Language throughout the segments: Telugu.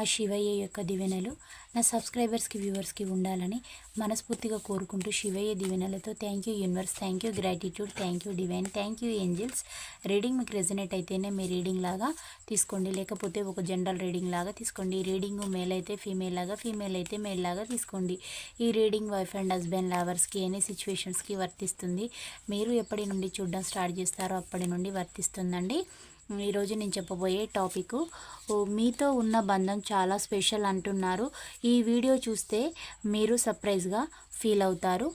ఆ శివయ్య యొక్క దివెనలు నా సబ్స్క్రైబర్స్కి వ్యూవర్స్కి ఉండాలని మనస్ఫూర్తిగా కోరుకుంటూ Shivayya దివెనలతో thank you universe thank you gratitude thank you divine thank you angels. Reading మీకు రెజనేట్ అయితేనే మీ రీడింగ్ లాగా తీసుకోండి. లేకపోతే ఒక జనరల్ రీడింగ్ లాగా తీసుకోండి. ఈ రీడింగ్ మేల్ అయితే ఫీమేల్ లాగా ఫీమేల్ అయితే మేల్ లాగా తీసుకోండి. ఈ రీడింగ్ వైఫ్ అండ్ హస్బెండ్ లవర్స్కి ఎనీ సిచ్యువేషన్స్కి వర్తిస్తుంది. మీరు ఎప్పటి నుండి చూడడం స్టార్ట్ చేస్తారో అప్పటి నుండి వర్తిస్తుందండి. ఈరోజు నేను చెప్పబోయే టాపిక్. మీతో ఉన్న బంధం చాలా స్పెషల్ అంటున్నారు. ఈ వీడియో చూస్తే మీరు సర్ప్రైజ్గా ఫీల్ అవుతారు.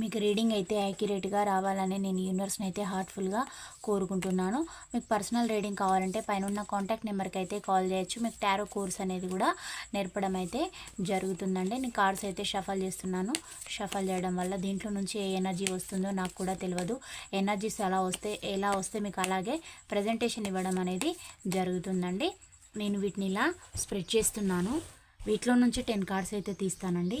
మీకు రీడింగ్ అయితే యాక్యురేట్గా రావాలని నేను యూనివర్స్ని అయితే హార్ట్ఫుల్గా కోరుకుంటున్నాను. మీకు పర్సనల్ రీడింగ్ కావాలంటే పైన ఉన్న కాంటాక్ట్ నెంబర్కి అయితే కాల్ చేయొచ్చు. మీకు టారో కోర్స్ అనేది కూడా నేర్పడం అయితే జరుగుతుందండి. నేను కార్డ్స్ అయితే షఫల్ చేస్తున్నాను. షఫల్ చేయడం వల్ల దీంట్లో నుంచి ఏ ఎనర్జీ వస్తుందో నాకు కూడా తెలియదు. ఎనర్జీస్ అలా వస్తే ఎలా వస్తే మీకు అలాగే ప్రజెంటేషన్ ఇవ్వడం అనేది జరుగుతుందండి. నేను వీటిని ఇలా స్ప్రెడ్ చేస్తున్నాను. వీటిలో నుంచి టెన్ కార్డ్స్ అయితే తీస్తానండి.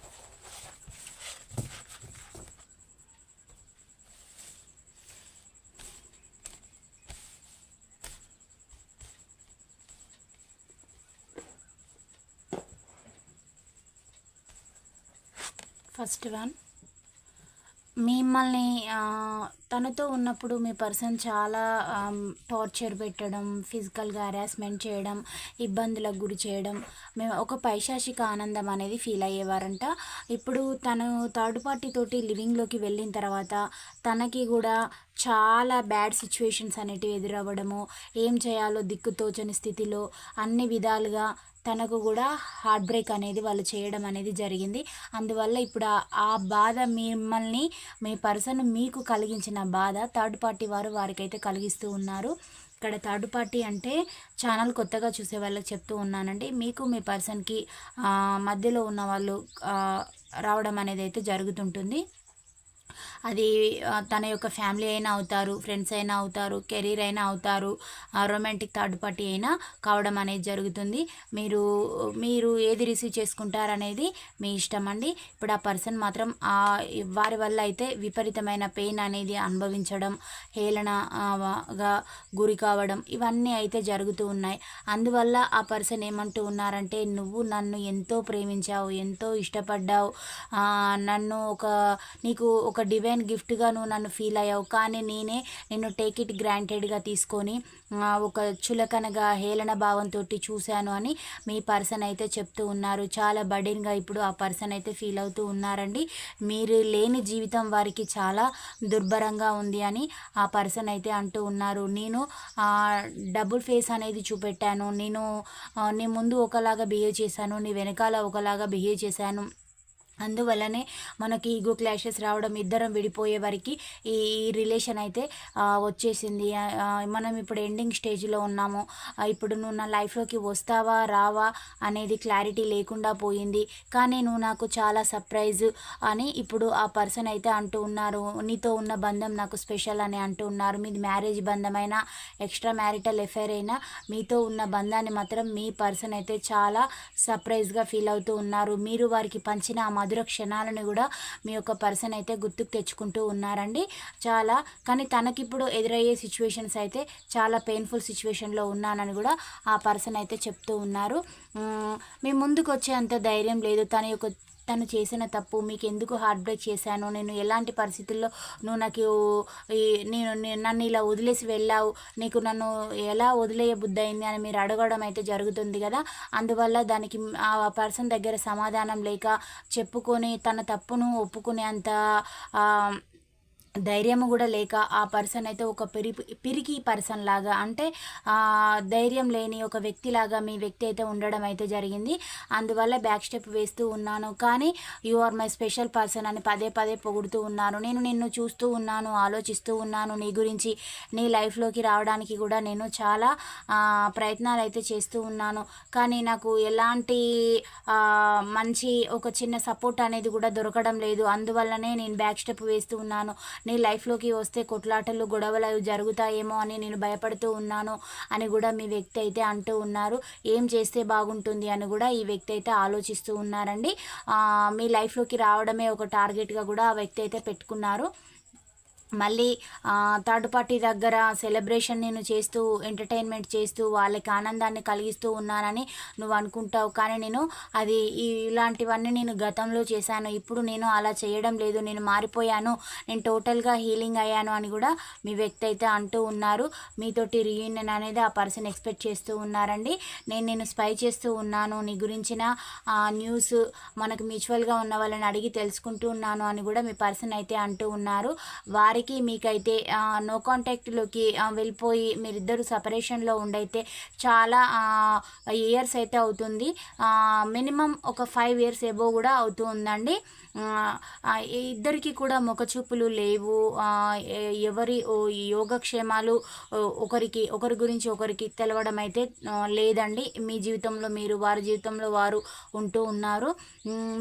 First one. మిమ్మల్ని తనతో ఉన్నప్పుడు మీ పర్సన్ చాలా టార్చర్ పెట్టడం ఫిజికల్గా హెరాస్మెంట్ చేయడం ఇబ్బందులకు గురి చేయడం మేము ఒక పైశాచిక ఆనందం అనేది ఫీల్ అయ్యేవారంట. ఇప్పుడు తను థర్డ్ పార్టీ తోటి లివింగ్లోకి వెళ్ళిన తర్వాత తనకి కూడా చాలా బ్యాడ్ సిచ్యువేషన్స్ అనేటివి ఎదురవ్వడము ఏం చేయాలో దిక్కుతోచని స్థితిలో అన్ని విధాలుగా తనకు కూడా హార్ట్ బ్రేక్ అనేది వాళ్ళు చేయడం అనేది జరిగింది. అందువల్ల ఇప్పుడు ఆ- బాధ మిమ్మల్ని మీ పర్సన్ మీకు కలిగించిన బాధ థర్డ్ పార్టీ వారు వారికైతే కలిగిస్తూ ఉన్నారు. ఇక్కడ థర్డ్ పార్టీ అంటే ఛానల్ కొత్తగా చూసే వాళ్ళకి చెప్తూ ఉన్నానండి. మీకు మీ పర్సన్కి మధ్యలో ఉన్న వాళ్ళు రావడం అనేది అయితే జరుగుతుంటుంది. అది తన యొక్క ఫ్యామిలీ అయినా అవుతారు ఫ్రెండ్స్ అయినా అవుతారు కెరీర్ అయినా అవుతారు రొమాంటిక్ థర్డ్ పార్టీ అయినా కావడం అనేది జరుగుతుంది. మీరు మీరు ఏది రిసీవ్ చేసుకుంటారనేది మీ ఇష్టం అండి. ఇప్పుడు ఆ పర్సన్ మాత్రం ఆ వారి వల్ల అయితే విపరీతమైన పెయిన్ అనేది అనుభవించడం హేళనగా గురి కావడం ఇవన్నీ అయితే జరుగుతూ ఉన్నాయి. అందువల్ల ఆ పర్సన్ ఏమంటూ ఉన్నారంటే నువ్వు నన్ను ఎంతో ప్రేమించావు ఎంతో ఇష్టపడ్డావు నన్ను ఒక నీకు ఒక డివైన్ గిఫ్ట్గా నువ్వు నన్ను ఫీల్ అయ్యావు. కానీ నేనే నిన్ను టేక్ ఇట్ గ్రాంటెడ్గా తీసుకొని ఒక చులకనగా హేళన భావంతో చూశాను అని మీ పర్సన్ అయితే చెప్తూ ఉన్నారు. చాలా బర్డెన్గా ఇప్పుడు ఆ పర్సన్ అయితే ఫీల్ అవుతూ ఉన్నారండి. మీరు లేని జీవితం వారికి చాలా దుర్భరంగా ఉంది అని ఆ పర్సన్ అయితే అంటూ ఉన్నారు. నేను డబుల్ ఫేస్ అనేది చూపెట్టాను. నేను నీ ముందు ఒకలాగా బిహేవ్ చేశాను. నీ వెనకాల ఒకలాగా బిహేవ్ చేశాను. అందువల్లనే మనకి ఈగో క్లాషెస్ రావడం ఇద్దరం విడిపోయే వరకు ఈ రిలేషన్ అయితే వచ్చేసింది. మనం ఇప్పుడు ఎండింగ్ స్టేజ్లో ఉన్నాము. ఇప్పుడు నువ్వు నా లైఫ్లోకి వస్తావా రావా అనేది క్లారిటీ లేకుండా పోయింది. కానీ నువ్వు నాకు చాలా సర్ప్రైజ్ అని ఇప్పుడు ఆ పర్సన్ అయితే అంటూ ఉన్నారు. నీతో ఉన్న బంధం నాకు స్పెషల్ అని అంటూ ఉన్నారు. మీది మ్యారేజ్ బంధమైన ఎక్స్ట్రా మ్యారిటల్ ఎఫైర్ అయినా మీతో ఉన్న బంధాన్ని మాత్రం మీ పర్సన్ అయితే చాలా సర్ప్రైజ్గా ఫీల్ అవుతూ ఉన్నారు. మీరు వారికి పంచిన ఆ మధుర క్షణాలను కూడా మీ యొక్క పర్సన్ అయితే గుర్తుకు తెచ్చుకుంటూ ఉన్నారండి. చాలా కానీ తనకిప్పుడు ఎదురయ్యే సిచ్యువేషన్స్ అయితే చాలా పెయిన్ఫుల్ సిచ్యువేషన్లో ఉన్నానని కూడా ఆ పర్సన్ అయితే చెప్తూ ఉన్నారు. మీ ముందుకు వచ్చే అంత ధైర్యం లేదు. తన యొక్క తను చేసిన తప్పు మీకు ఎందుకు హార్ట్ బ్రేక్ చేశాను నేను ఎలాంటి పరిస్థితుల్లో నువ్వు నాకు ఈ- నేను నన్ను ఇలా వదిలేసి వెళ్ళావు నీకు నన్ను ఎలా వదిలేయ బుద్ధి అయింది అని మీరు అడగడం అయితే జరుగుతుంది కదా. అందువల్ల దానికి ఆ పర్సన్ దగ్గర సమాధానం లేక చెప్పుకొని తన తప్పును ఒప్పుకునే అంత ధైర్యం కూడా లేక ఆ పర్సన్ అయితే ఒక పిరి పిరికి పర్సన్ లాగా అంటే ధైర్యం లేని ఒక వ్యక్తిలాగా మీ వ్యక్తి అయితే ఉండడం అయితే జరిగింది. అందువల్ల బ్యాక్ స్టెప్ వేస్తూ ఉన్నాను. కానీ you are my special person అని పదే పదే పొగుడుతూ ఉన్నాను నేను నిన్ను చూస్తూ ఉన్నాను ఆలోచిస్తూ ఉన్నాను. నీ గురించి నీ లైఫ్లోకి రావడానికి కూడా నేను చాలా ప్రయత్నాలు అయితే చేస్తూ ఉన్నాను. కానీ నాకు ఎలాంటి మంచి ఒక చిన్న సపోర్ట్ అనేది కూడా దొరకడం లేదు. అందువల్లనే నేను బ్యాక్ స్టెప్ వేస్తూ ఉన్నాను. నీ లైఫ్లోకి వస్తే కొట్లాటలు గొడవలు అవి జరుగుతాయేమో అని నేను భయపడుతూ ఉన్నాను అని కూడా మీ వ్యక్తి అయితే అంటూ ఉన్నారు. ఏం చేస్తే బాగుంటుంది అని కూడా ఈ వ్యక్తి అయితే ఆలోచిస్తూ ఉన్నారండి. మీ లైఫ్లోకి రావడమే ఒక టార్గెట్గా కూడా ఆ వ్యక్తి అయితే పెట్టుకున్నారు. మళ్ళీ థర్డ్ పార్టీ దగ్గర సెలబ్రేషన్ నేను చేస్తూ ఎంటర్టైన్మెంట్ చేస్తూ వాళ్ళకి ఆనందాన్ని కలిగిస్తూ ఉన్నానని నువ్వు అనుకుంటావు. కానీ నేను అది ఇలాంటివన్నీ నేను గతంలో చేశాను. ఇప్పుడు నేను అలా చేయడం లేదు. నేను మారిపోయాను. నేను టోటల్గా హీలింగ్ అయ్యాను అని కూడా మీ వ్యక్తి అయితే అంటూ ఉన్నారు. మీతోటి రీయూనియన్ అనేది ఆ పర్సన్ ఎక్స్పెక్ట్ చేస్తూ ఉన్నారండి. నేను నేను స్పై చేస్తూ ఉన్నాను. నీ గురించిన న్యూస్ మనకు మ్యూచువల్గా ఉన్న వాళ్ళని అడిగి తెలుసుకుంటూ ఉన్నాను అని కూడా మీ పర్సన్ అయితే అంటూ ఉన్నారు. వారి పైకి మీకైతే నో కాంటాక్ట్లోకి వెళ్ళిపోయి మీరిద్దరు సపరేషన్లో ఉండైతే చాలా ఇయర్స్ అయితే అవుతుంది. మినిమం ఒక ఫైవ్ ఇయర్స్ ఎబో కూడా అవుతూ ఉందండి. ఇద్దరికి కూడా ముఖచూపులు లేవు. ఎవరి ఓ యోగక్షేమాలు ఒకరికి ఒకరి గురించి ఒకరికి తెలవడం అయితే లేదండి. మీ జీవితంలో మీరు వారి జీవితంలో వారు ఉంటూ ఉన్నారు.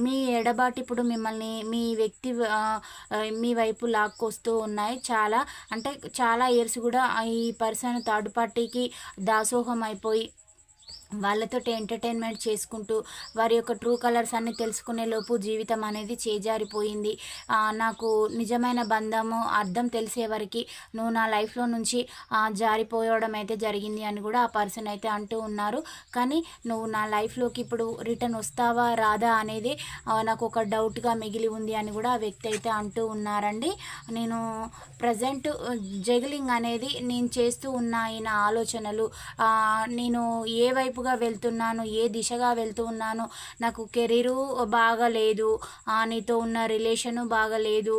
మీ ఎడబాటు ఇప్పుడు మిమ్మల్ని మీ వ్యక్తి మీ వైపు లాక్కొస్తూ ఉన్నాయి. చాలా అంటే చాలా ఇయర్స్ కూడా ఈ పర్సన్ థర్డ్ పార్టీకి దాసోహం అయిపోయి వాళ్ళతో ఎంటర్టైన్మెంట్ చేసుకుంటూ వారి యొక్క ట్రూ కలర్స్ అన్ని తెలుసుకునే లోపు జీవితం అనేది చేజారిపోయింది. నాకు నిజమైన బంధము అర్థం తెలిసే వరకు నువ్వు నా లైఫ్లో నుంచి జారిపోవడం అయితే జరిగింది అని కూడా ఆ పర్సన్ అయితే అంటూ ఉన్నారు. కానీ నువ్వు నా లైఫ్లోకి ఇప్పుడు రిటర్న్ వస్తావా రాదా అనేది నాకు ఒక డౌట్గా మిగిలి ఉంది అని కూడా ఆ వ్యక్తి అయితే అంటూ ఉన్నారండి. నేను ప్రజెంట్ జగిలింగ్ అనేది నేను చేస్తూ ఉన్న ఆయన ఆలోచనలు నేను ఏ వైపుగా వెళ్తున్నాను ఏ దిశగా వెళ్తూ ఉన్నాను నాకు కెరీరు బాగలేదు నీతో ఉన్న రిలేషను బాగలేదు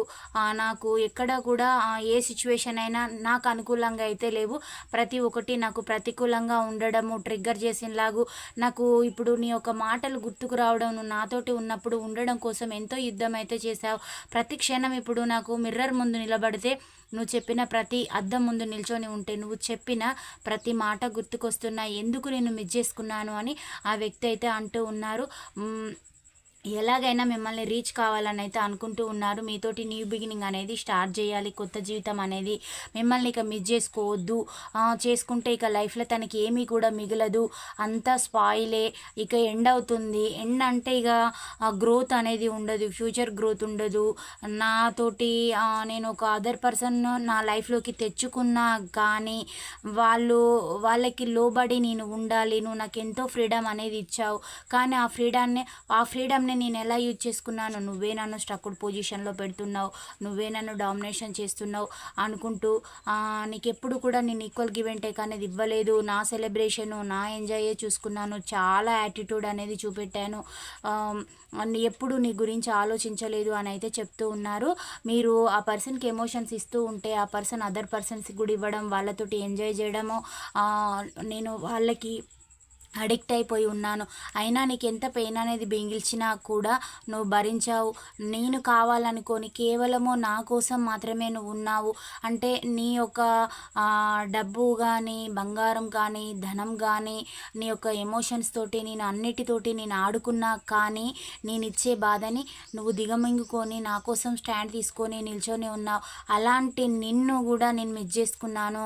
నాకు ఎక్కడ కూడా ఏ సిచ్యువేషన్ అయినా నాకు అనుకూలంగా అయితే లేవు. ప్రతి ఒక్కటి నాకు ప్రతికూలంగా ఉండడము ట్రిగ్గర్ చేసినలాగు నాకు ఇప్పుడు నీ యొక్క మాటలు గుర్తుకు రావడం నువ్వు నాతోటి ఉన్నప్పుడు ఉండడం కోసం ఎంతో యుద్ధం అయితే చేశావు. ప్రతి క్షణం ఇప్పుడు నాకు మిర్రర్ ముందు నిలబడితే నువ్వు చెప్పిన ప్రతి అద్దం ముందు నిల్చొని ఉంటే నువ్వు చెప్పిన ప్రతి మాట గుర్తుకొస్తున్నా ఎందుకు నేను మిస్ చేసుకున్నాను అని ఆ వ్యక్తి అయితే అంటూ ఉన్నారు. ఎలాగైనా మిమ్మల్ని రీచ్ కావాలని అయితే అనుకుంటూ ఉన్నారు. మీతోటి న్యూ బిగినింగ్ అనేది స్టార్ట్ చేయాలి. కొత్త జీవితం అనేది మిమ్మల్ని ఇక మిస్ చేసుకోవద్దు. చేసుకుంటే ఇక లైఫ్లో తనకి ఏమీ కూడా మిగలదు. అంతా స్పాయిలే ఇక ఎండ్ అవుతుంది. ఎండ్ అంటే ఇక గ్రోత్ అనేది ఉండదు. ఫ్యూచర్ గ్రోత్ ఉండదు. నాతోటి నేను ఒక అదర్ పర్సన్ నా లైఫ్లోకి తెచ్చుకున్నా కానీ వాళ్ళు వాళ్ళకి లోబడి నేను ఉండాలి. నువ్వు నాకు ఎంతో ఫ్రీడమ్ అనేది ఇచ్చావు. కానీ ఆ ఫ్రీడమ్ని ఆ ఫ్రీడమ్ని నేను ఎలా యూజ్ చేసుకున్నాను నువ్వే నన్ను స్ట్రక్డ్ పొజిషన్లో పెడుతున్నావు నువ్వే నన్ను డామినేషన్ చేస్తున్నావు అనుకుంటూ ఆ, నీకు ఎప్పుడు కూడా నేను ఈక్వల్ గివ్ అండ్ టేక్ అనేది ఇవ్వలేదు. నా సెలబ్రేషను నా ఎంజాయే చూసుకున్నాను. చాలా యాటిట్యూడ్ అనేది చూపెట్టాను. నీ- ఎప్పుడు నీ గురించి ఆలోచించలేదు అని అయితే చెప్తూ ఉన్నారు. మీరు ఆ పర్సన్కి ఎమోషన్స్ ఇస్తూ ఉంటే ఆ పర్సన్ అదర్ పర్సన్స్కి కూడా ఇవ్వడం వాళ్ళతోటి ఎంజాయ్ చేయడము నేను వాళ్ళకి అడిక్ట్ అయిపోయి ఉన్నాను. అయినా నీకు ఎంత పెయిన్ అనేది బింగిల్చినా కూడా నువ్వు భరించావు. నేను కావాలనుకొని కేవలము నా కోసం మాత్రమే నువ్వు ఉన్నావు. అంటే నీ యొక్క డబ్బు కానీ బంగారం కానీ ధనం కానీ నీ యొక్క ఎమోషన్స్ తోటి నేను అన్నిటితోటి నేను ఆడుకున్నా కానీ నేను ఇచ్చే బాధని నువ్వు దిగమింగుకొని నా కోసం స్టాండ్ తీసుకొని నిల్చొని ఉన్నావు. అలాంటి నిన్ను కూడా నేను మిస్ చేసుకున్నాను.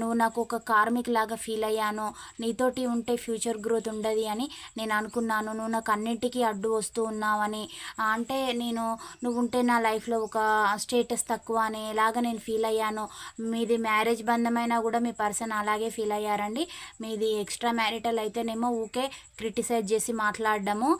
నువ్వు నాకు ఒక కార్మిక్ లాగా ఫీల్ అయ్యాను. నీతోటి ఉంటే ఫ్యూచర్ గ్రోత్ ఉండదు అని నేను అనుకున్నాను. నువ్వు నాకు అన్నిటికీ అడ్డు వస్తూ ఉన్నావని. అంటే నేను నువ్వు ఉంటే నా లైఫ్లో ఒక స్టేటస్ తక్కువ అని ఎలాగ నేను ఫీల్ అయ్యాను? మీది మ్యారేజ్ బంధమైనా కూడా మీ పర్సన్ అలాగే ఫీల్ అయ్యారండి. మీది ఎక్స్ట్రా మ్యారిటల్ అయితేనేమో ఊకే క్రిటిసైజ్ చేసి మాట్లాడడము.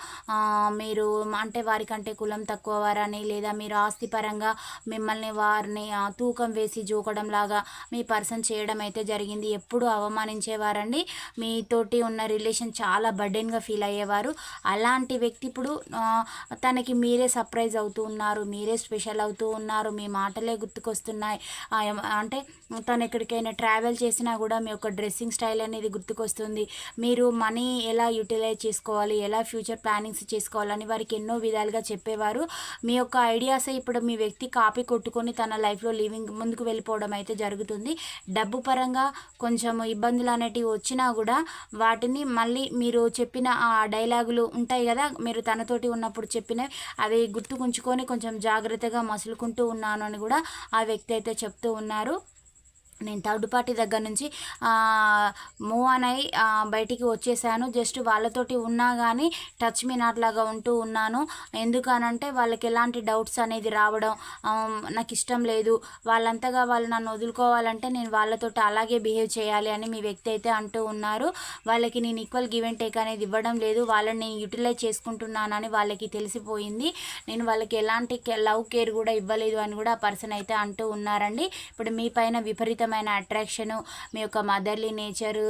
మీరు అంటే వారికంటే కులం తక్కువ వారని లేదా మీరు ఆస్తి పరంగా మిమ్మల్ని వారిని తూకం వేసి జోకడం లాగా మీ పర్సన్ చేయడం అయితే జరిగింది. ఎప్పుడు అవమానించేవారండి. మీతోటి ఉన్న రిలేషన్ చాలా బర్డెన్గా ఫీల్ అయ్యేవారు. అలాంటి వ్యక్తి ఇప్పుడు తనకి మీరే సర్ప్రైజ్ అవుతూ ఉన్నారు మీరే స్పెషల్ అవుతూ ఉన్నారు మీ మాటలే గుర్తుకొస్తున్నాయి. అంటే తను ఎక్కడికైనా ట్రావెల్ చేసినా కూడా మీ యొక్క డ్రెస్సింగ్ స్టైల్ అనేది గుర్తుకొస్తుంది. మీరు మనీ ఎలా యూటిలైజ్ చేసుకోవాలి ఎలా ఫ్యూచర్ ప్లానింగ్స్ చేసుకోవాలని వారికి ఎన్నో విధాలుగా చెప్పేవారు. మీ యొక్క ఐడియాస్ ఇప్పుడు మీ వ్యక్తి కాపీ కొట్టుకొని తన లైఫ్లో లివింగ్ ముందుకు వెళ్ళిపోవడం అయితే జరుగుతుంది. డబ్బు పరంగా కొంచెం ఇబ్బందులు అనేటివి వచ్చినా కూడా వాటి వాటిని మళ్ళీ మీరు చెప్పిన ఆ డైలాగులు ఉంటాయి కదా మీరు తనతోటి ఉన్నప్పుడు చెప్పినవి అవి గుర్తుకుంచుకొని కొంచెం జాగ్రత్తగా మసులుకుంటూ ఉన్నాను అని కూడా ఆ వ్యక్తి అయితే చెప్తూ ఉన్నారు. నేను థర్డ్ పార్టీ దగ్గర నుంచి మూవ్ ఆన్ అయి బయటికి వచ్చేసాను. జస్ట్ వాళ్ళతోటి ఉన్నా కానీ టచ్ మీ నాట్ లాగా ఉంటూ ఉన్నాను. ఎందుకనంటే వాళ్ళకి ఎలాంటి డౌట్స్ అనేది రావడం నాకు ఇష్టం లేదు. వాళ్ళంతగా వాళ్ళు నన్ను వదులుకోవాలంటే నేను వాళ్ళతోటి అలాగే బిహేవ్ చేయాలి అని మీ వ్యక్తి అయితే అంటూ ఉన్నారు. వాళ్ళకి నేను ఈక్వల్ గివ్ అండ్ టేక్ అనేది ఇవ్వడం లేదు. వాళ్ళని నేను యూటిలైజ్ చేసుకుంటున్నానని వాళ్ళకి తెలిసిపోయింది. నేను వాళ్ళకి ఎలాంటి లవ్ కేర్ కూడా ఇవ్వలేదు అని కూడా ఆ పర్సన్ అయితే అంటూ ఉన్నారండి. ఇప్పుడు మీ పైన విపరీతం విపరీతమైన అట్రాక్షను మీ యొక్క మదర్లీ నేచరు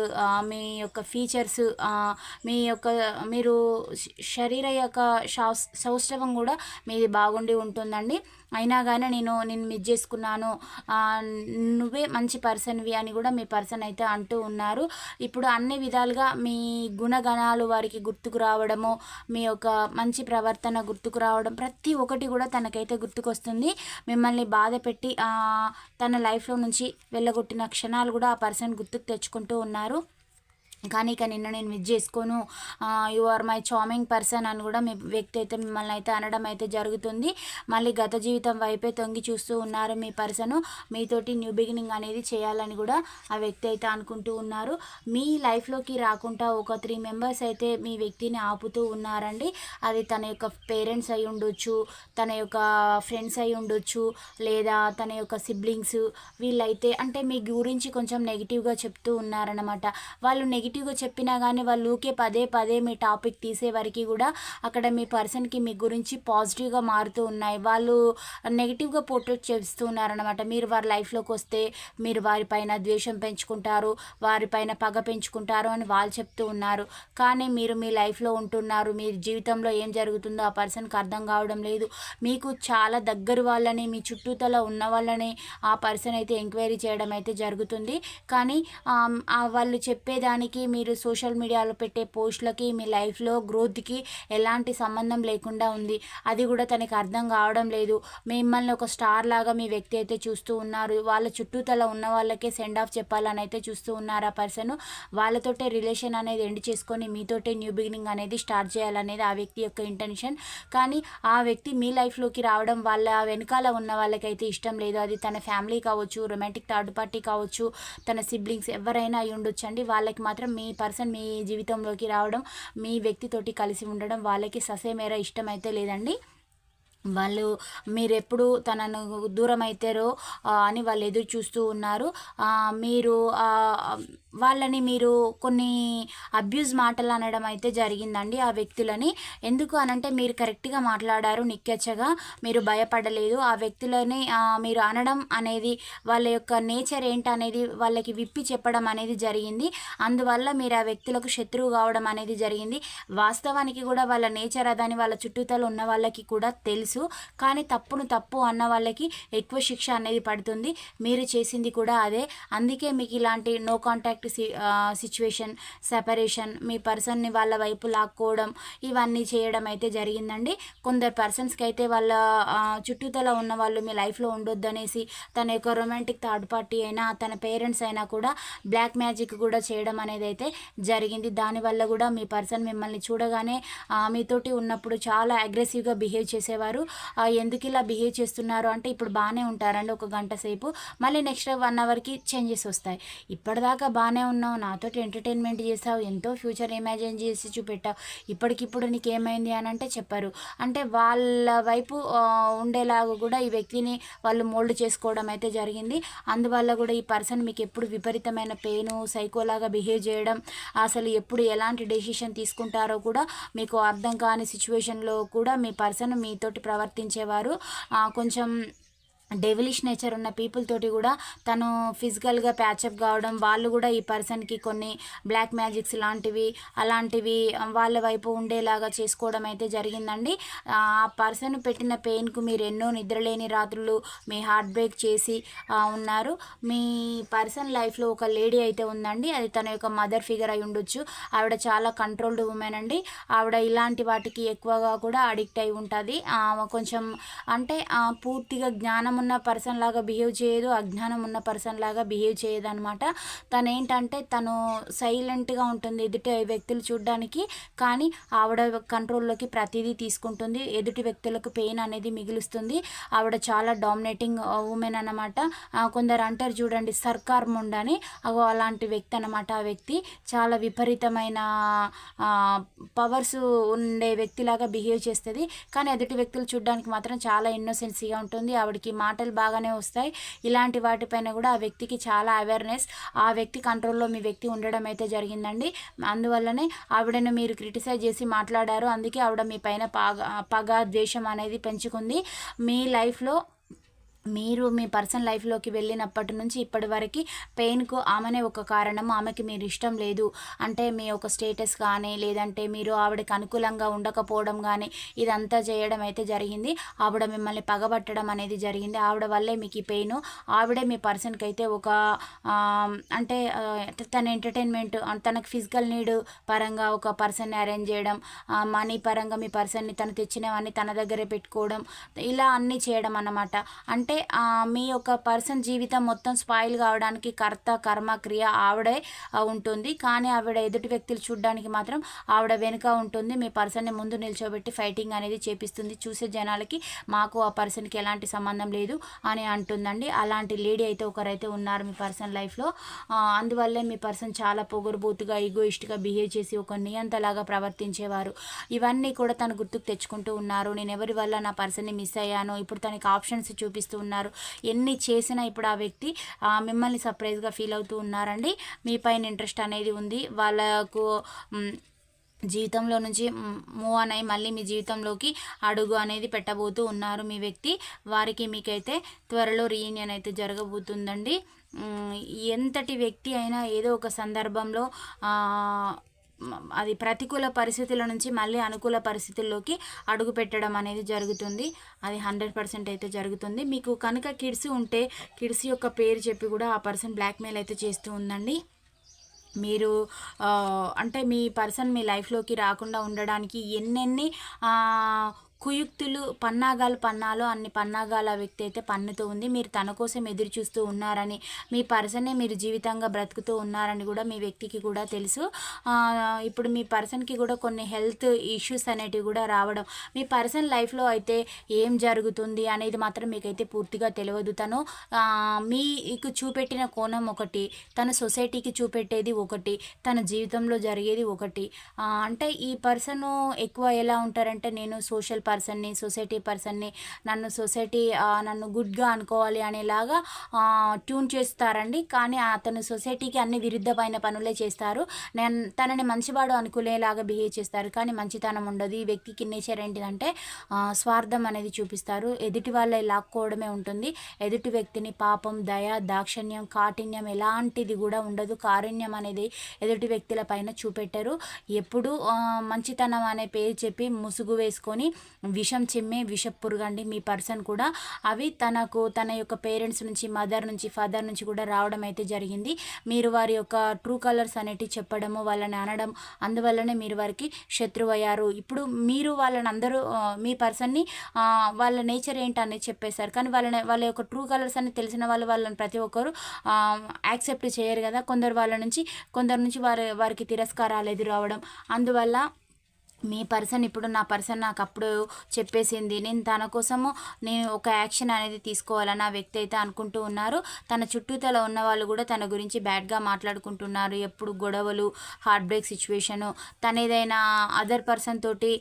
మీ యొక్క ఫీచర్స్ మీ యొక్క మీరు శరీర యొక్క సౌష్ఠవం కూడా మీది బాగుండి ఉంటుందండి. అయినా కానీ నేను నేను మిస్ చేసుకున్నాను. నువ్వే మంచి పర్సన్వి అని కూడా మీ పర్సన్ అయితే అంటూ ఉన్నారు. ఇప్పుడు అన్ని విధాలుగా మీ గుణగణాలు వారికి గుర్తుకు రావడము మీ యొక్క మంచి ప్రవర్తన గుర్తుకు రావడం ప్రతి ఒక్కటి కూడా తనకైతే గుర్తుకొస్తుంది. మిమ్మల్ని బాధ పెట్టి తన లైఫ్లో నుంచి వెళ్ళగొట్టిన క్షణాలు కూడా ఆ పర్సన్ గుర్తుకు తెచ్చుకుంటూ ఉన్నారు. కానీ ఇక నిన్న నేను మిస్ చేసుకోను. You are my charming person అని కూడా మీ వ్యక్తి అయితే మిమ్మల్ని అయితే అనడం అయితే జరుగుతుంది. మళ్ళీ గత జీవితం వైపే తొంగి చూస్తూ ఉన్నారు మీ పర్సను మీతోటి న్యూ బిగినింగ్ అనేది చేయాలని కూడా ఆ వ్యక్తి అయితే అనుకుంటూ ఉన్నారు. మీ లైఫ్లోకి రాకుండా ఒక త్రీ మెంబర్స్ అయితే మీ వ్యక్తిని ఆపుతూ ఉన్నారండి. అది తన యొక్క పేరెంట్స్ అయి ఉండొచ్చు తన యొక్క ఫ్రెండ్స్ అయి ఉండొచ్చు లేదా తన యొక్క సిబ్లింగ్స్ వీళ్ళైతే అంటే మీ గురించి కొంచెం నెగిటివ్గా చెప్తూ ఉన్నారనమాట వాళ్ళు నెగిటివ్ నీట్గా చెప్పినా కానీ వాళ్ళు ఊకే పదే పదే మీ టాపిక్ తీసే వరకు కూడా అక్కడ మీ పర్సన్కి మీ గురించి పాజిటివ్గా మారుతూ ఉన్నాయి. వాళ్ళు నెగిటివ్గా పోర్ట్రేట్ చేస్తూ ఉన్నారనమాట మీరు వారి లైఫ్లోకి వస్తే మీరు వారిపైన ద్వేషం పెంచుకుంటారు వారిపైన పగ పెంచుకుంటారు అని వాళ్ళు చెప్తూ ఉన్నారు. కానీ మీరు మీ లైఫ్లో ఉంటున్నారు. మీ జీవితంలో ఏం జరుగుతుందో ఆ పర్సన్కి అర్థం కావడం లేదు. మీకు చాలా దగ్గర వాళ్ళని మీ చుట్టూతల ఉన్న వాళ్ళని ఆ పర్సన్ అయితే ఎంక్వైరీ చేయడం అయితే జరుగుతుంది. కానీ వాళ్ళు చెప్పేదానికి మీరు సోషల్ మీడియాలో పెట్టే పోస్ట్లకి మీ లైఫ్లో గ్రోత్కి ఎలాంటి సంబంధం లేకుండా ఉంది. అది కూడా తనకి అర్థం కావడం లేదు. మిమ్మల్ని ఒక స్టార్ లాగా మీ వ్యక్తి అయితే చూస్తూ ఉన్నారు. వాళ్ళ చుట్టూతల ఉన్న వాళ్ళకే సెండ్ ఆఫ్ చెప్పాలని అయితే చూస్తూ ఉన్నారు ఆ పర్సన్. వాళ్ళతోటే రిలేషన్ అనేది ఎండ్ చేసుకొని మీతోటే న్యూ బిగినింగ్ అనేది స్టార్ట్ చేయాలనేది ఆ వ్యక్తి యొక్క ఇంటెన్షన్. కానీ ఆ వ్యక్తి మీ లైఫ్లోకి రావడం వాళ్ళ వెనకాల ఉన్న వాళ్ళకైతే ఇష్టం లేదు. అది తన ఫ్యామిలీ కావచ్చు రొమాంటిక్ థర్డ్ పార్టీ కావచ్చు తన సిబ్లింగ్స్ ఎవరైనా అయి ఉండొచ్చు అండి వాళ్ళకి మాత్రం మీ పర్సన్ మీ జీవితంలోకి రావడం మీ వ్యక్తితోటి కలిసి ఉండడం వాళ్ళకి ససేమేర ఇష్టమైతే లేదండి. వాళ్ళు మీరు ఎప్పుడు తనను దూరం అవుతారో అని వాళ్ళు ఎదురు చూస్తూ ఉన్నారు. మీరు వాళ్ళని మీరు కొన్ని అబ్యూజ్ మాటలు అనడం అయితే జరిగిందండి ఆ వ్యక్తులని. ఎందుకు అనంటే మీరు కరెక్ట్గా మాట్లాడారు నిక్కచ్చగా మీరు భయపడలేదు. ఆ వ్యక్తులని మీరు అనడం అనేది వాళ్ళ యొక్క నేచర్ ఏంటనేది వాళ్ళకి విప్పి చెప్పడం అనేది జరిగింది. అందువల్ల మీరు ఆ వ్యక్తులకు శత్రువు కావడం అనేది జరిగింది. వాస్తవానికి కూడా వాళ్ళ నేచర్ అదని వాళ్ళ చుట్టూతలు ఉన్న వాళ్ళకి కూడా తెలుసు. కానీ తప్పును తప్పు అన్న వాళ్ళకి ఎక్కువ శిక్ష అనేది పడుతుంది. మీరు చేసింది కూడా అదే. అందుకే మీకు ఇలాంటి నో కాంటాక్ట్ సిచ్యువేషన్ సెపరేషన్ మీ పర్సన్ని వాళ్ళ వైపు లాక్కోవడం ఇవన్నీ చేయడం అయితే జరిగిందండి. కొందరు పర్సన్స్కి అయితే వాళ్ళ చుట్టుతల చుట్టూతల ఉన్న వాళ్ళు మీ లైఫ్లో ఉండొద్దు అనేసి తన యొక్క రొమాంటిక్ థర్డ్ పార్టీ అయినా తన పేరెంట్స్ అయినా కూడా బ్లాక్ మ్యాజిక్ కూడా చేయడం అనేది అయితే జరిగింది. దానివల్ల కూడా మీ పర్సన్ మిమ్మల్ని చూడగానే మీతోటి ఉన్నప్పుడు చాలా అగ్రెసివ్గా బిహేవ్ చేసేవారు. ఎందుకు ఇలా బిహేవ్ చేస్తున్నారు? అంటే ఇప్పుడు బాగానే ఉంటారండి ఒక గంట సేపు. మళ్ళీ నెక్స్ట్ వన్ అవర్కి చేంజెస్ వస్తాయి. ఇప్పటిదాకా బాగానే ఉన్నావు. నాతో ఎంటర్టైన్మెంట్ చేసావు. ఎంతో ఫ్యూచర్ ఇమాజిన్ చేసి చూపెట్టావు. ఇప్పటికిప్పుడు నీకు ఏమైంది అని అంటే చెప్పారు. అంటే వాళ్ళ వైపు ఉండేలాగా కూడా ఈ వ్యక్తిని వాళ్ళు మోల్డ్ చేసుకోవడం అయితే జరిగింది. అందువల్ల కూడా ఈ పర్సన్ మీకు ఎప్పుడు విపరీతమైన పెయిన్ సైకోలాగా బిహేవ్ చేయడం అసలు ఎప్పుడు ఎలాంటి డెసిషన్ తీసుకుంటారో కూడా మీకు అర్థం కాని సిచ్యువేషన్లో కూడా మీ పర్సన్ మీతోటి ప్రవర్తించేవారు. కొంచెం డెవిలిష్ నేచర్ ఉన్న పీపుల్ తోటి కూడా తను ఫిజికల్గా ప్యాచప్ కావడం వాళ్ళు కూడా ఈ పర్సన్కి కొన్ని బ్లాక్ మ్యాజిక్స్ లాంటివి అలాంటివి వాళ్ళ వైపు ఉండేలాగా చేసుకోవడం అయితే జరిగిందండి. ఆ పర్సన్ పెట్టిన పెయిన్కు మీరు ఎన్నో నిద్రలేని రాత్రులు మీ హార్ట్ బ్రేక్ చేసి ఉన్నారు. మీ పర్సన్ లైఫ్లో ఒక లేడీ అయితే ఉందండి. అది తన యొక్క మదర్ ఫిగర్ అయి ఉండొచ్చు. ఆవిడ చాలా కంట్రోల్డ్ ఉమెన్ అండి. ఆవిడ ఇలాంటి వాటికి ఎక్కువగా కూడా అడిక్ట్ అయి ఉంటుంది. కొంచెం అంటే పూర్తిగా జ్ఞానం ఉన్న పర్సన్ లాగా బిహేవ్ చేయదు అజ్ఞానం ఉన్న పర్సన్ లాగా బిహేవ్ చేయదు అనమాట తను ఏంటంటే తను సైలెంట్గా ఉంటుంది ఎదుటి వ్యక్తులు చూడడానికి కానీ ఆవిడ కంట్రోల్లోకి ప్రతిదీ తీసుకుంటుంది. ఎదుటి వ్యక్తులకు పెయిన్ అనేది మిగులుస్తుంది. ఆవిడ చాలా డామినేటింగ్ ఉమెన్ అనమాట కొందరు అంటారు చూడండి సర్కార్ ముండని. అగో అలాంటి వ్యక్తి అనమాట ఆ వ్యక్తి. చాలా విపరీతమైన పవర్స్ ఉండే వ్యక్తిలాగా బిహేవ్ చేస్తుంది. కానీ ఎదుటి వ్యక్తులు చూడడానికి మాత్రం చాలా ఇన్నోసెన్సీగా ఉంటుంది. ఆవిడకి మాటలు బాగానే వస్తాయి. ఇలాంటి వాటిపైన కూడా ఆ వ్యక్తికి చాలా అవేర్నెస్ ఆ వ్యక్తి కంట్రోల్లో మీ వ్యక్తి ఉండడం అయితే జరిగిందండి. అందువల్లనే ఆవిడను మీరు క్రిటిసైజ్ చేసి మాట్లాడారు. అందుకే ఆవిడ మీ పైన పగ పగ ద్వేషం అనేది పెంచుకుంది. మీ లైఫ్లో మీరు మీ పర్సనల్ లైఫ్లోకి వెళ్ళినప్పటి నుంచి ఇప్పటి వరకు పెయిన్కు ఆమెనే ఒక కారణం ఆమెకి మీరు ఇష్టం లేదు. అంటే మీ ఒక స్టేటస్ కానీ లేదంటే మీరు ఆవిడకి అనుకూలంగా ఉండకపోవడం కానీ ఇదంతా చేయడం అయితే జరిగింది. ఆవిడ మిమ్మల్ని పగబట్టడం అనేది జరిగింది. ఆవిడ వల్లే మీకు ఈ పెయిన్. ఆవిడే మీ పర్సన్కి అయితే ఒక అంటే తన ఎంటర్టైన్మెంట్ తనకు ఫిజికల్ నీడ్ పరంగా ఒక పర్సన్ని అరేంజ్ చేయడం మనీ పరంగా మీ పర్సన్ని తను తెచ్చినవన్నీ తన దగ్గరే పెట్టుకోవడం ఇలా అన్నీ చేయడం అన్నమాట. అంటే అంటే మీ యొక్క పర్సన్ జీవితం మొత్తం స్పాయిల్ కావడానికి కర్త కర్మ క్రియ ఆవిడే ఉంటుంది. కానీ ఆవిడ ఎదుటి వ్యక్తులు చూడడానికి మాత్రం ఆవిడ వెనుక ఉంటుంది. మీ పర్సన్ని ముందు నిల్చోబెట్టి ఫైటింగ్ అనేది చేపిస్తుంది. చూసే జనాలకి మాకు ఆ పర్సన్కి ఎలాంటి సంబంధం లేదు అని అంటుందండి. అలాంటి లేడీ అయితే ఒకరైతే ఉన్నారు మీ పర్సన్ లైఫ్లో. అందువల్లే మీ పర్సన్ చాలా పొగరుబోతుగా ఈగోయిస్ట్గా బిహేవ్ చేసి ఒక నియంతలాగా ప్రవర్తించేవారు. ఇవన్నీ కూడా తను గుర్తుకు తెచ్చుకుంటూ ఉన్నారు. నేను ఎవరి వల్ల నా పర్సన్ని మిస్ అయ్యాను ఇప్పుడు తనకి ఆప్షన్స్ చూపిస్తూ ఉన్నారు. ఎన్ని చేసినా ఇప్పుడు ఆ వ్యక్తి మిమ్మల్ని సర్ప్రైజ్గా ఫీల్ అవుతూ ఉన్నారండి. మీ పైన ఇంట్రెస్ట్ అనేది ఉంది. వాళ్ళకు జీవితంలో నుంచి మూవ్ అని మళ్ళీ మీ జీవితంలోకి అడుగు అనేది పెట్టబోతూ ఉన్నారు మీ వ్యక్తి. వారికి మీకైతే త్వరలో రీయూనియన్ అయితే జరగబోతుందండి. ఎంతటి వ్యక్తి అయినా ఏదో ఒక సందర్భంలో అది ప్రతికూల పరిస్థితుల నుంచి మళ్ళీ అనుకూల పరిస్థితుల్లోకి అడుగు పెట్టడం అనేది జరుగుతుంది. అది హండ్రెడ్ పర్సెంట్ అయితే జరుగుతుంది. మీకు కనుక కిడ్స్ ఉంటే కిడ్స్ యొక్క పేరు చెప్పి కూడా ఆ పర్సన్ బ్లాక్మెయిల్ అయితే చేస్తూ ఉందండి. మీరు అంటే మీ పర్సన్ మీ లైఫ్లోకి రాకుండా ఉండడానికి ఎన్నెన్ని కుయుక్తులు పన్నాగాలు పన్నాలో అన్ని పన్నాగాల వ్యక్తి అయితే పన్నుతూ ఉంది. మీరు తన కోసం ఎదురు చూస్తూ ఉన్నారని మీ పర్సనే మీరు జీవితంగా బ్రతుకుతూ ఉన్నారని కూడా మీ వ్యక్తికి కూడా తెలుసు. ఇప్పుడు మీ పర్సన్కి కూడా కొన్ని హెల్త్ ఇష్యూస్ అనేటివి కూడా రావడం మీ పర్సన్ లైఫ్లో అయితే ఏం జరుగుతుంది అనేది మాత్రం మీకైతే పూర్తిగా తెలియదు. తను మీకు చూపెట్టిన కోణం ఒకటి తన సొసైటీకి చూపెట్టేది ఒకటి తన జీవితంలో జరిగేది ఒకటి. అంటే ఈ పర్సన్ ఎక్కువ ఎలా ఉంటారంటే నేను సోషల్ పర్సన్ని సొసైటీ పర్సన్ని నన్ను సొసైటీ నన్ను గుడ్గా అనుకోవాలి అనేలాగా ట్యూన్ చేస్తారండి. కానీ అతను సొసైటీకి అన్ని విరుద్ధమైన పనులే చేస్తారు. నేను తనని మంచివాడు అనుకునేలాగా బిహేవ్ చేస్తారు. కానీ మంచితనం ఉండదు. ఈ వ్యక్తికి నేచర్ ఏంటిదంటే స్వార్థం అనేది చూపిస్తారు. ఎదుటి వాళ్ళే లాక్కోవడమే ఉంటుంది. ఎదుటి వ్యక్తిని పాపం దయ దాక్షణ్యం కాఠిన్యం ఎలాంటిది కూడా ఉండదు. కారుణ్యం అనేది ఎదుటి వ్యక్తుల పైన చూపెట్టరు. ఎప్పుడు మంచితనం అనే పేరు చెప్పి ముసుగు వేసుకొని విషం చిమ్మే విష పురుగండి మీ పర్సన్ కూడా అవి తనకు తన యొక్క పేరెంట్స్ నుంచి మదర్ నుంచి ఫాదర్ నుంచి కూడా రావడం అయితే జరిగింది. మీరు వారి యొక్క ట్రూ కలర్స్ అనేటివి చెప్పడము వాళ్ళని అనడం అందువల్లనే మీరు వారికి శత్రువు అయ్యారు ఇప్పుడు మీరు వాళ్ళని అందరూ మీ పర్సన్ని వాళ్ళ నేచర్ ఏంటనేది చెప్పేశారు. కానీ వాళ్ళని వాళ్ళ యొక్క ట్రూ కలర్స్ అని తెలిసిన వాళ్ళు వాళ్ళని ప్రతి ఒక్కరు యాక్సెప్ట్ చేయరు కదా. కొందరు వాళ్ళ నుంచి కొందరు నుంచి వారి వారికి తిరస్కారాలు ఎదురవడం అందువల్ల మీ పర్సన్ ఇప్పుడు నా పర్సన్ నాకు అప్పుడు చెప్పేసింది. నేను తన కోసము నేను ఒక యాక్షన్ అనేది తీసుకోవాలని ఆ వ్యక్తి అయితే అనుకుంటూ ఉన్నారు. తన చుట్టూతల ఉన్న వాళ్ళు కూడా తన గురించి బ్యాడ్గా మాట్లాడుకుంటున్నారు. ఎప్పుడు గొడవలు హార్ట్ బ్రేక్ సిచ్యువేషను తన ఏదైనా అదర్ పర్సన్ తోటి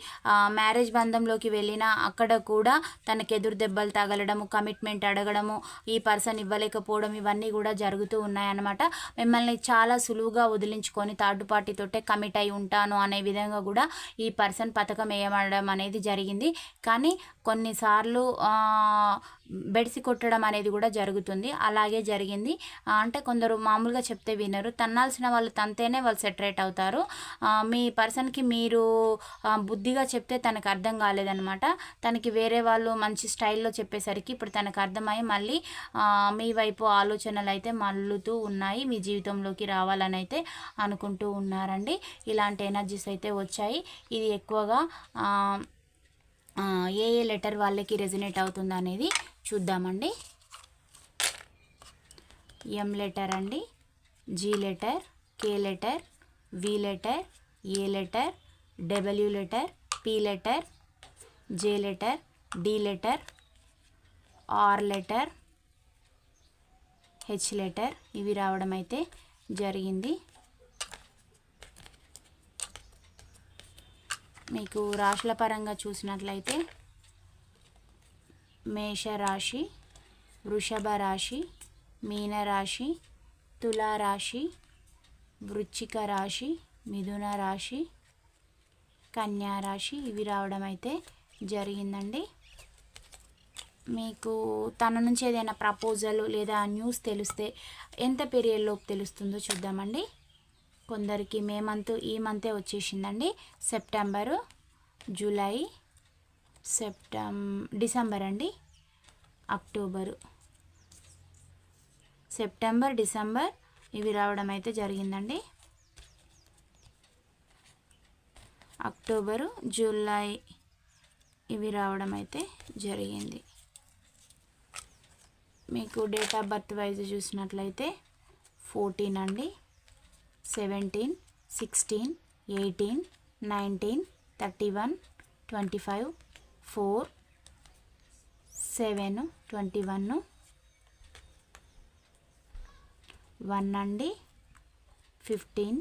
మ్యారేజ్ బంధంలోకి వెళ్ళినా అక్కడ కూడా తనకు ఎదురు దెబ్బలు తగలడము కమిట్మెంట్ అడగడము ఈ పర్సన్ ఇవ్వలేకపోవడం ఇవన్నీ కూడా జరుగుతూ ఉన్నాయన్నమాట. మిమ్మల్ని చాలా సులువుగా వదిలించుకొని థర్డ్ పార్టీతోటే కమిట్ అయి ఉంటాను అనే విధంగా కూడా ఈ పర్సన్ పథకం వేయమడం అనేది జరిగింది. కానీ కొన్నిసార్లు బెడిసి కొట్టడం అనేది కూడా జరుగుతుంది. అలాగే జరిగింది. అంటే కొందరు మామూలుగా చెప్తే వినరు. తన్నాల్సిన వాళ్ళు తంతేనే వాళ్ళు సెటరేట్ అవుతారు. మీ పర్సన్కి మీరు బుద్ధిగా చెప్తే తనకు అర్థం కాలేదనమాట తనకి వేరే వాళ్ళు మంచి స్టైల్లో చెప్పేసరికి ఇప్పుడు తనకు అర్థమై మళ్ళీ మీ వైపు ఆలోచనలు అయితే మల్లుతూ ఉన్నాయి. మీ జీవితంలోకి రావాలని అయితే అనుకుంటూ ఉన్నారండి. ఇలాంటి ఎనర్జీస్ అయితే వచ్చాయి. ఇది ఎక్కువగా ఏ ఏ లెటర్ వాళ్ళకి రెజినేట్ అవుతుంది అనేది చూద్దామండి. ఎం లెటర్ అండి G letter K letter V letter A letter W letter P letter J letter D letter R letter H letter ఇవి రావడం అయితే జరిగింది. మీకు రాశుల పరంగా చూసినట్లయితే మేషరాశి వృషభ రాశి మీనరాశి తులారాశి వృచ్చిక రాశి మిథున రాశి కన్యా రాశి ఇవి రావడం అయితే జరిగిందండి. మీకు తన నుంచి ఏదైనా ప్రపోజల్ లేదా న్యూస్ తెలిస్తే ఎంత పీరియడ్లోపు తెలుస్తుందో చూద్దామండి. కొందరికి మే మంత్ ఈ మంతే వచ్చేసిందండి. సెప్టెంబరు జూలై సెప్టెం డిసెంబర్ అండి. అక్టోబరు. సెప్టెంబర్ డిసెంబర్ ఇవి రావడం అయితే జరిగిందండి. అక్టోబరు జూలై ఇవి రావడం అయితే జరిగింది. మీకు డేట్ ఆఫ్ బర్త్ వైజ్ చూసినట్లయితే ఫోర్టీన్ అండి. Seventeen sixteen eighteen nineteen thirty one twenty five four seven twenty one one అండి fifteen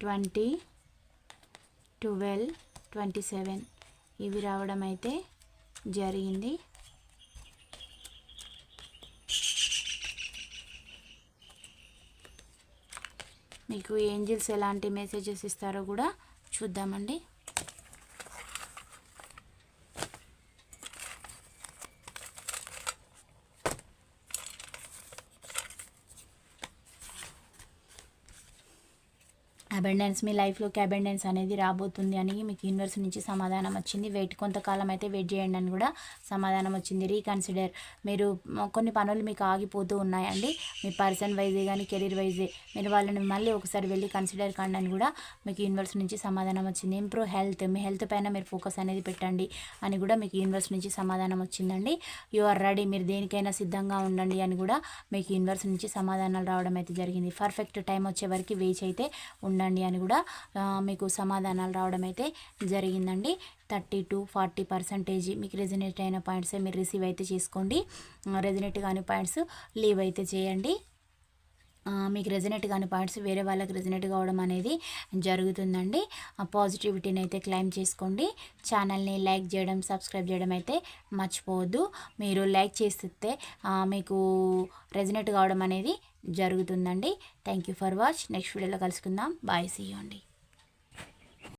twenty twelve twenty seven. ఇవి రావడం అయితే జరిగింది. మీకు ఏంజిల్స్ ఎలాంటి మెసేజెస్ ఇస్తారో కూడా చూద్దామండి. అబెండెన్స్ మీ లైఫ్లోకి అబెండెన్స్ అనేది రాబోతుంది అని మీకు యూనివర్స్ నుంచి సమాధానం వచ్చింది. వెయిట్ కొంతకాలం అయితే వెయిట్ చేయండి అని కూడా సమాధానం వచ్చింది. రీకన్సిడర్ మీరు కొన్ని పనులు మీకు ఆగిపోతూ ఉన్నాయండి. మీ పర్సన్ వైజే కానీ కెరీర్ వైజే మీరు వాళ్ళని మళ్ళీ ఒకసారి వెళ్ళి కన్సిడర్ కండి అని కూడా మీకు యూనివర్స్ నుంచి సమాధానం వచ్చింది. ఇంప్రూవ్ హెల్త్ మీ హెల్త్ పైన మీరు ఫోకస్ అనేది పెట్టండి అని కూడా మీకు యూనివర్స్ నుంచి సమాధానం వచ్చిందండి. యు ఆర్ రెడీ మీరు దేనికైనా సిద్ధంగా ఉండండి అని కూడా మీకు యూనివర్స్ నుంచి సమాధానాలు రావడం అయితే జరిగింది. పర్ఫెక్ట్ టైం వచ్చే వరకు వేచి అయితే ఉండండి. అని కూడా మీకు సమాధానాలు రావడం అయితే జరిగిందండి. థర్టీ టు ఫార్టీ పర్సెంటేజ్ మీకు రెజినేట్ అయిన పాయింట్సే మీరు రిసీవ్ అయితే చేసుకోండి. రెజినేట్ కాని పాయింట్స్ లీవ్ అయితే చేయండి. మీకు రెజినేట్ కాని పాయింట్స్ వేరే వాళ్ళకి రెజినేట్ కావడం అనేది జరుగుతుందండి. పాజిటివిటీని అయితే క్లైమ్ చేసుకోండి. ఛానల్ని లైక్ చేయడం సబ్స్క్రైబ్ చేయడం అయితే మర్చిపోవద్దు. మీరు లైక్ చేస్తే మీకు రెజినేట్ కావడం అనేది జరుగుతుందండి. Thank you for watch next వీడియోలో కలుసుకుందాం. బాయ్ సీ అండి.